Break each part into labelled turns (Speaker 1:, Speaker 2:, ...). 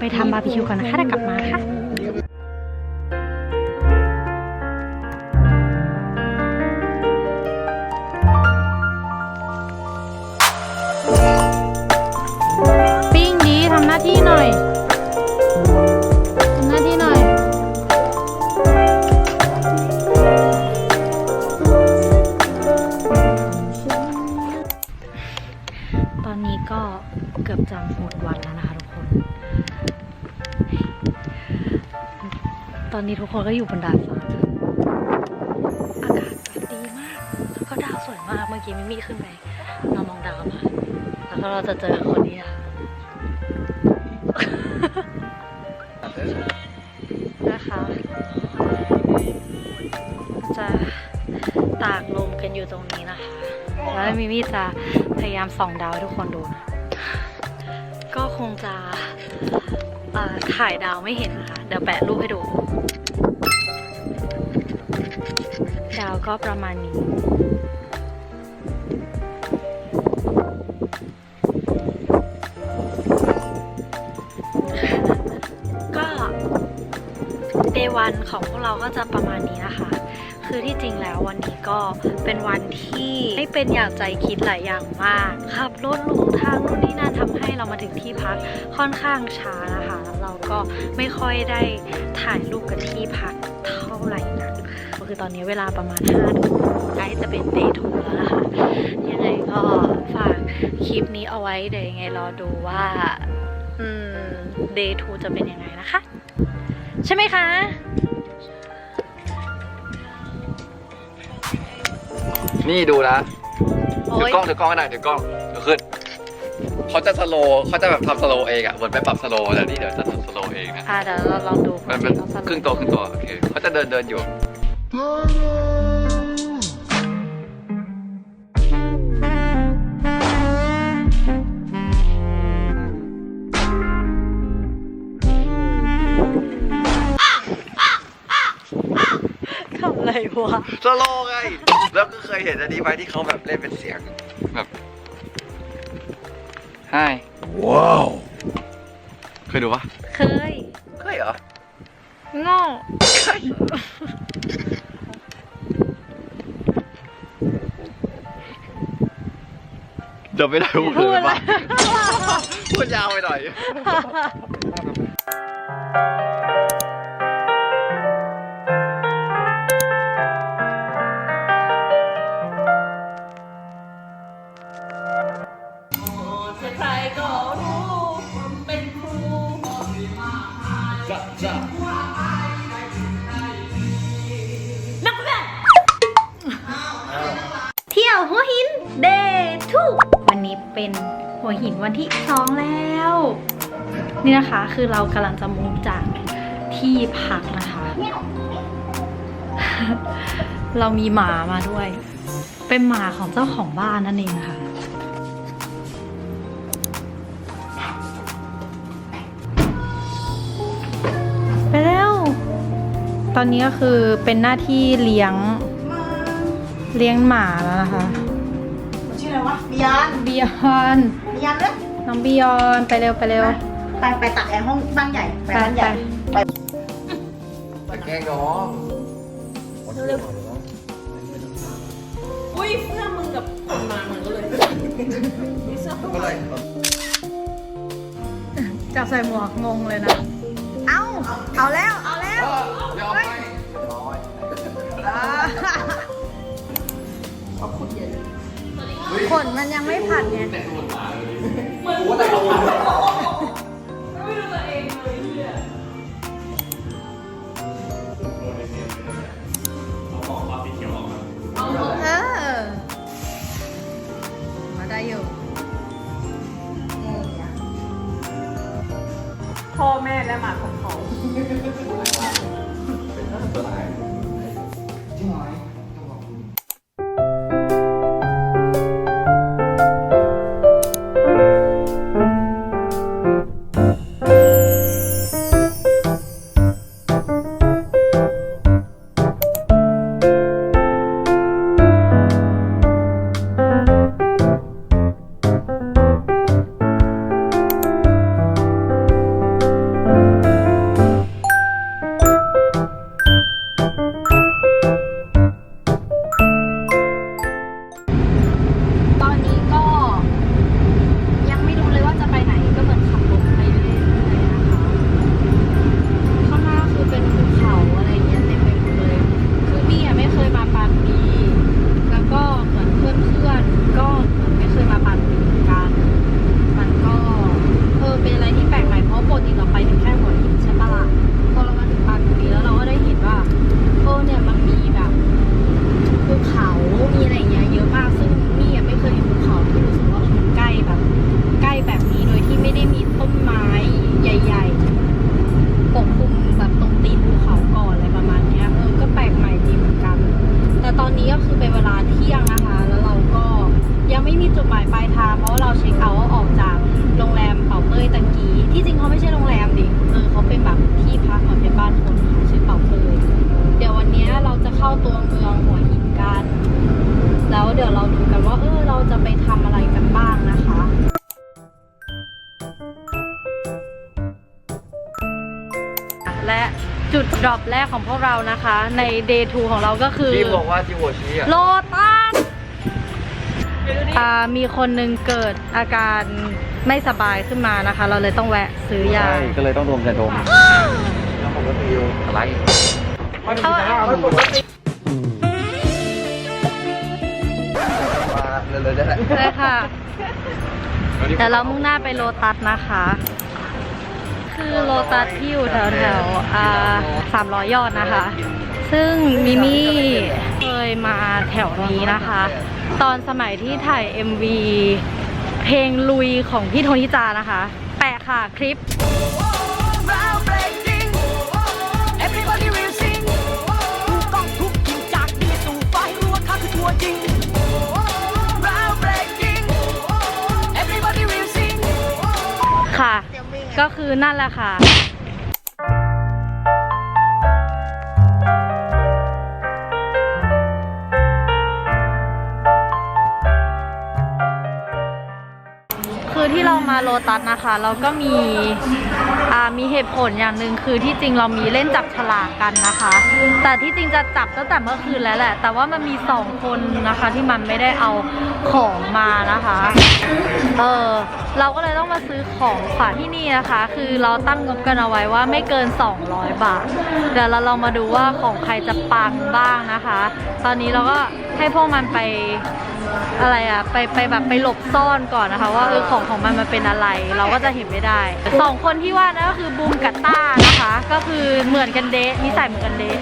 Speaker 1: ไป
Speaker 2: ทำบาร์บีคิวกันนะคะเดี๋ยวกลับมาค่ะปิ้งดีทำหน้าที่หน่อยทำหน้าที่หน่อย ตอนนี้ก็เกือบจะหมดวันแล้วนะคะ ตอนนี้ทุกคนก็อยู่บนดาดฟ้าอากาศแบบดีมาก แล้วก็ดาวสวยมาก เมื่อกี้มิมี่ขึ้นไปเรามองดาวมา แล้วก็เราจะเจอคนนี้ค่ะนะคะจะตากลมกันอยู่ตรงนี้นะคะ แล้วมิมี่จะพยายามส่องดาวให้ทุกคนดูนะ ก็คงจะถ่ายดาวไม่เห็นนะคะ เดี๋ยวแปะรูปให้ดู ดาวก็ประมาณนี้ก็เดวันของพวกเราก็จะประมาณนี้นะคะ คือที่จริงแล้ววันนี้ก็เป็นวันที่ไม่เป็นอย่างใจคิดหลายอย่างมากขับรถหลงทางนู่นนี่นั่นทำให้เรามาถึงที่พักค่อนข้างช้านะคะแล้วเราก็ไม่ค่อยได้ถ่ายรูปกันที่พักเท่าไหร่นักก็คือตอนนี้เวลาประมาณ5ทุ่มใกล้จะเป็นเดย์ทูแล้วนะคะยังไงก็ฝากคลิปนี้เอาไว้เดี๋ยวยังไงรอดูว่าอืมเดย์ทูจะเป็นยังไงนะคะ ใช่ไหมคะ
Speaker 1: นี่ดูนะ
Speaker 2: โอ้
Speaker 1: ถือยกล้องถือกล้องก็ได้ถือกล้องเดี๋ยวขึ้นเขาจะสโลว์เขาจะแบบทำสโลว์เองอะเหมือนไปปรับสโลว์แล้วนี่เดี๋ยวจะทำสโลว์เองนะ
Speaker 2: อ่าเดี๋ยวเราลองดู
Speaker 1: มันเป็น
Speaker 2: ว่าจะ
Speaker 1: ครึ่งตัวครึ่งตัวโอเคเขาจะเดินเดินอยู่
Speaker 2: ทำอะไรวะ
Speaker 1: สโลว์ไง แล้วก็เคยเห็นอันนี้ไหมที่เขาแบบเล่นเป็นเสียงแบบไฮว้าว เคยดูปะ
Speaker 2: เคย
Speaker 1: เคยเหรอ
Speaker 2: โง่
Speaker 1: เคยเดี๋ยวไม่ได้พูด
Speaker 2: พูด
Speaker 1: เลย
Speaker 2: อะไร
Speaker 1: ปะพูดยาวไปหน่อย
Speaker 3: ใครก็รู้ เป็นครูนักเรียน
Speaker 2: เที่ยวหัวหินเดย์ทูวันนี้เป็นหัวหินวันที่สองแล้ว นี่นะคะคือเรากำลังจะมุงจากที่พักนะคะ เรามีหมามาด้วย เป็นหมาของเจ้าของบ้านนั่นเองค่ะ อนนี้ก็คือเป็นหน้าที่เลี้ยงเลี้ยงหมาแล้วนะคะ
Speaker 3: ชื่ออะไรวะบิยอน
Speaker 2: บิยอน
Speaker 3: บิยอนเลย
Speaker 2: น้องบิยอนไปเร็วไปเร็ว
Speaker 3: ไปไปตักแอร์ห้องบ้านใหญ่ไปบ้านใหญ่
Speaker 2: ไป
Speaker 1: แกล้งน้อง
Speaker 3: อุ้ยเสื้อมึงกับคนมาเหมือนกันเลยมีเสื้อผ้า
Speaker 1: เมื่อไหร่
Speaker 2: จับใส่หมวกงงเลยนะ เอาเอาแล้ว เอาแล้ว ขนมันยังไม่ผัดไง แต่ตอนนี้ก็คือเป็นเวลาเที่ย
Speaker 3: งนะคะ แล้วเราก็ยังไม่มีจุดหมา
Speaker 2: ยปลายทางเพราะาเราเช็คเอาท์ออกจากโรงแรมเป่าเป้ยตะกี้ที่จริงเขาไม่ใช่โรงแรมดิเออเขาเป็นแบบที่พักเหมือนเป็นบ้านคนค่ะชื่อเป่าเป้ยเดี๋ยววันนี้เราจะเข้าตัวเมืองหัวหินกันแล้วเดี๋ยวเราดูกันว่าเออเราจะไปทำอะไรกันบ้างนะคะและ จุดดรอปแรกของพวกเรานะคะ ใน day 2 ของเราก็คือ
Speaker 1: ที่บอกว่าที่หัวชี้อะ
Speaker 2: โลตัสอ่ามีคนหนึ่งเกิดอาการไม่สบายขึ้นมานะคะ เราเลยต้องแวะซื้อยา
Speaker 1: ใช่ก็เลยต้องดมจะดมอะไร
Speaker 2: เอา
Speaker 1: มาเลยๆได้แหละ
Speaker 2: เลยค่ะแต่เรามุ่งหน้าไปโลตัสนะคะ คือโลตัสที่อยู่แถวแถวๆอ่าสามร้อยยอดนะคะ ซึ่งมิมี่เคยมาแถวนี้นะคะ ตอนสมัยที่ถ่าย MV เพลงลุยของพี่โทนิจานะคะ แปะค่ะคลิป
Speaker 4: ก็คือ
Speaker 2: นั่นแหละค่ะคือที่เรามาโลตัสนะคะ เราก็มี มีเหตุผลอย่างหนึ่งคือที่จริงเรามีเล่นจับฉลากกันนะคะ แต่ที่จริงจะจับตั้งแต่เมื่อคืนแล้วแหละ แต่ว่ามันมีสองคนนะคะที่มันไม่ได้เอาของมานะคะ เออเราก็เลยต้องมาซื้อของขวัญที่นี่นะคะ คือเราตั้งงบกันเอาไว้ว่าไม่เกิน 200 บาท เดี๋ยวเราลองมาดูว่าของใครจะปังบ้างนะคะ ตอนนี้เราก็ให้พวกมันไป อะไรอะไปไปแบบไปหลบซ่อนก่อนนะคะ ว่าเออของของมันมันเป็นอะไร เราก็จะเห็นไม่ได้สองคนที่ว่านะก็คือบูมกับต้านะคะ ก็คือเหมือนกันเดะนิสัยเหมือนกันเดะ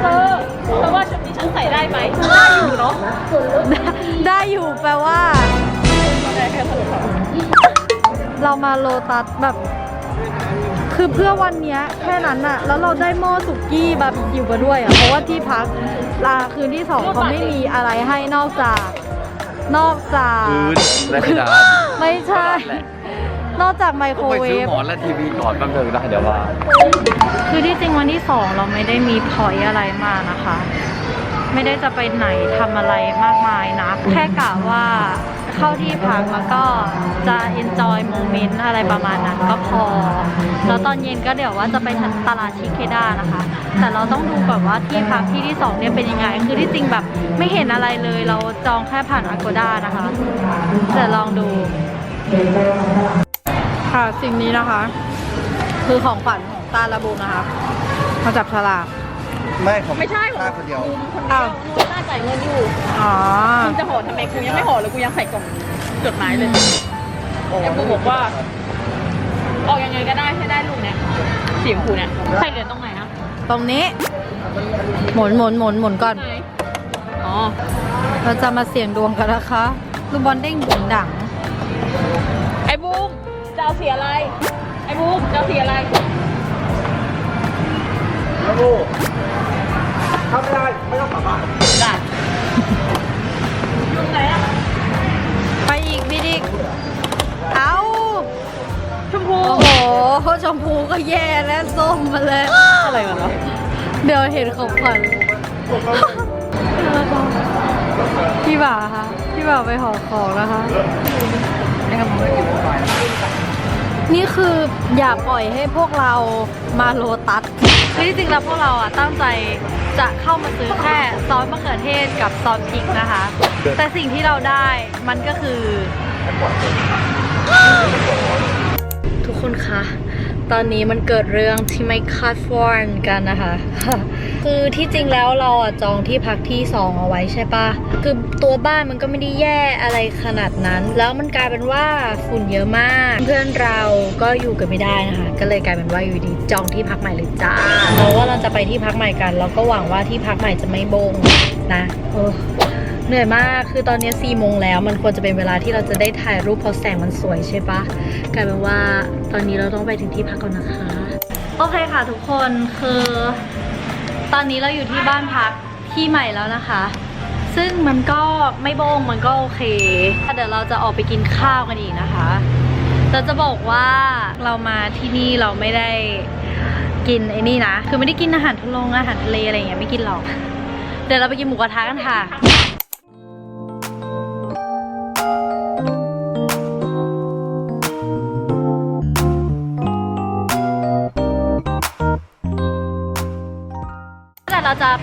Speaker 3: เธอเธอว่าชุดนี้ฉันใส่ได้ไหมได้อยู่เนาะ
Speaker 2: ได้อยู่แปลว่า
Speaker 3: ได้แค่สรุปค่ะ
Speaker 2: เรามาโลตัสแบบ คือเพื่อวันเนี้ยแค่นั้นอะแล้วเราได้หม้อสุกี้บาร์บีคิวมาด้วยอะเพราะว่าที่พักลาคืนที่สองเขาไม่มีอะไรให้นอกจาก นอกจาก
Speaker 1: พื้นและเพดาน
Speaker 2: ไม่ใช่ นอกจากไมโค
Speaker 1: ต้
Speaker 2: ร
Speaker 1: องไป
Speaker 2: เว
Speaker 1: ซื้อ
Speaker 2: ฟ
Speaker 1: หมอนและทีวีก่อนแป๊บนึงได้เดี๋ยวว่า
Speaker 2: คือที่จริงวันที่สองเราไม่ได้มีพอยอะไรมากนะคะ ไม่ได้จะไปไหนทำอะไรมากมายนะ แค่กะว่าเข้าที่พักแล้วก็ จะ enjoy moment อะไรประมาณนั้นก็พอ แล้วตอนเย็นก็เดี๋ยวว่าจะไปตลาดชิเคด้านะคะ แต่เราต้องดูก่อนว่าที่พักที่ที่สองเนี่ยเป็นยังไง คือที่จริงแบบไม่เห็นอะไรเลย เราจองแค่ผ่าน Agoda นะคะเดี๋ยวลองดู ค่ะสิ่งนี้นะคะ คือของขวัญของตาละบูมนะคะมาจับฉลาก
Speaker 1: ไม่ผม
Speaker 3: ไม่ใช่ของ
Speaker 1: คนเดียว
Speaker 3: บูมคนเดียวมึงน่าจ่ายเงินอยู่
Speaker 2: อ๋อ
Speaker 3: มึงจะห่อทำไมกูยังไม่ห่อเลยกูยังใส่กล่องจดหมายเลย แต่กูบอกว่า ออกยังไงก็ได้ให้ได้ลูกเนี้ยสีชมพูเนี่ยใส่เหรียญตรงไหนนะ
Speaker 2: ตรงนี้ หมุนหมุนหมุนหมุนก่อน
Speaker 3: ไหนอ๋อ
Speaker 2: เราจะมาเสี่ยงดวงกันนะคะลูกบอลเด้งดึงดัง
Speaker 3: ไอ้บูมจะเอาสีอะไรไอ้บูมจะเอาสีอะไร
Speaker 1: ถ้ ม
Speaker 3: พู
Speaker 2: ก็แย่แล้วส้มมาเลย
Speaker 3: อะไรกันวะ
Speaker 2: เดี๋ยวเห็นของขวัญพี่บ่าวคะพี่บ่าวไปห่อของนะคะ
Speaker 1: นี่ครับผมไม่กินไฟ
Speaker 2: นี่คืออย่าปล่อยให้พวกเรามาโลตัสคือที่จริงแล้วพวกเราอะตั้งใจจะเข้ามาซื้อแค่ซอสมะเขือเทศกับซอสพริกนะคะ แต่สิ่งที่เราได้มันก็คือ ทุกคนคะ ตอนนี้มันเกิดเรื่องที่ไม่คาดฝันกันนะคะ คือที่จริงแล้วเราอะจองที่พักที่สองเอาไว้ใช่ปะคือตัวบ้านมันก็ไม่ได้แย่อะไรขนาดนั้น แล้วมันกลายเป็นว่าฝุ่นเยอะมาก เพื่อนเราก็อยู่กันไม่ได้นะคะ ก็เลยกลายเป็นว่าอยู่ดีจองที่พักใหม่เลยจ้าเราว่าเราจะไปที่พักใหม่กันแล้วก็หวังว่าที่พักใหม่จะไม่บงนะโอ้ เหนื่อยมาก คือตอนนี้สี่โมงแล้ว มันควรจะเป็นเวลาที่เราจะได้ถ่ายรูปเพราะแสงมันสวยใช่ปะกลายเป็นว่าตอนนี้เราต้องไปถึงที่พักก่อนนะคะ โอเคค่ะทุกคนคือ ตอนนี้เราอยู่ที่บ้านพักที่ใหม่แล้วนะคะ ซึ่งมันก็ไม่โบงมันก็โอเคเดี๋ยวเราจะออกไปกินข้าวกันอีกนะคะเราจะบอกว่าเรามาที่นี่เราไม่ได้กินไอ้นี่นะ คือไม่ได้กินอาหารทะลงอาหารทะเลอะไรอย่างเงี้ยไม่กินหรอก เดี๋ยวเราไปกินหมูกระทะกันค่ะ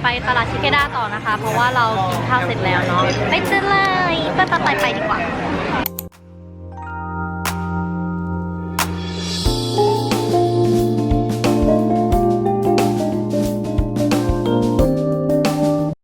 Speaker 2: ไปตลาดชิเกด้าต่อนะคะ เพราะว่าเรากินข้าวเสร็จแล้วเนาะไปเจอเลยไปไปไปไปดีกว่า